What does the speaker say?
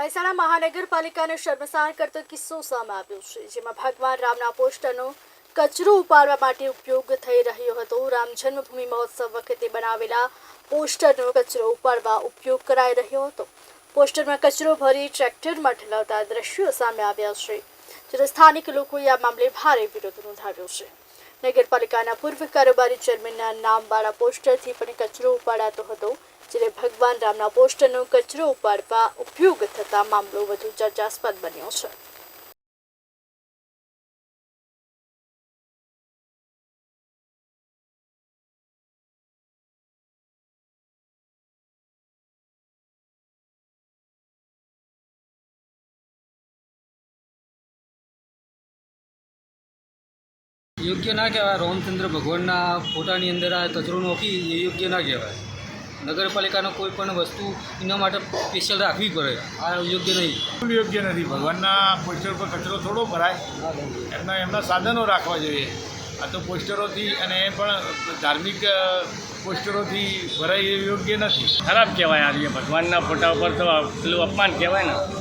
મહેસાણા મહાનગરપાલિકાને શર્મસાર કરતો કિસ્સો સામે આવ્યો છે, જેમાં ભગવાન રામના પોસ્ટરનો કચરો ઉપાડવા માટે ઉપયોગ થઈ રહ્યો હતો. રામ જન્મભૂમિ મહોત્સવ વખતે બનાવેલા પોસ્ટરનો કચરો ઉપાડવા ઉપયોગ કરાઈ રહ્યો હતો. પોસ્ટરમાં કચરો ભરી ટ્રેક્ટરમાં ઠલાવતા દ્રશ્યો સામે આવ્યા છે, જ્યારે સ્થાનિક લોકોએ આ મામલે ભારે વિરોધ નોંધાવ્યો છે. નગરપાલિકાના પૂર્વ કારોબારી ચેરમેનના નામવાળા પોસ્ટરથી પણ કચરો ઉપાડાતો હતો. જ્યારે ભગવાન રામના પોસ્ટરનો કચરો ઉપાડવા ઉપયોગ થતા મામલો વધુ ચર્ચાસ્પદ બન્યો છે. યોગ્ય ના કહેવાય. રામચંદ્ર ભગવાનના ફોટાની અંદર આ કચરો નાખી એ યોગ્ય ના કહેવાય. નગરપાલિકાનો કોઈ પણ વસ્તુ એના માટે સ્પેશિયલ રાખવી પડે. આ યોગ્ય નહીં. બિલકુલ યોગ્ય નથી. ભગવાનના પોસ્ટર પર કચરો થોડો ભરાય. એમના એમના સાધનો રાખવા જોઈએ. આ તો પોસ્ટરોથી અને એ પણ ધાર્મિક પોસ્ટરોથી ભરાય એ યોગ્ય નથી. ખરાબ કહેવાય આ ભગવાનના ફોટા ઉપર તો પેલું અપમાન કહેવાય ને.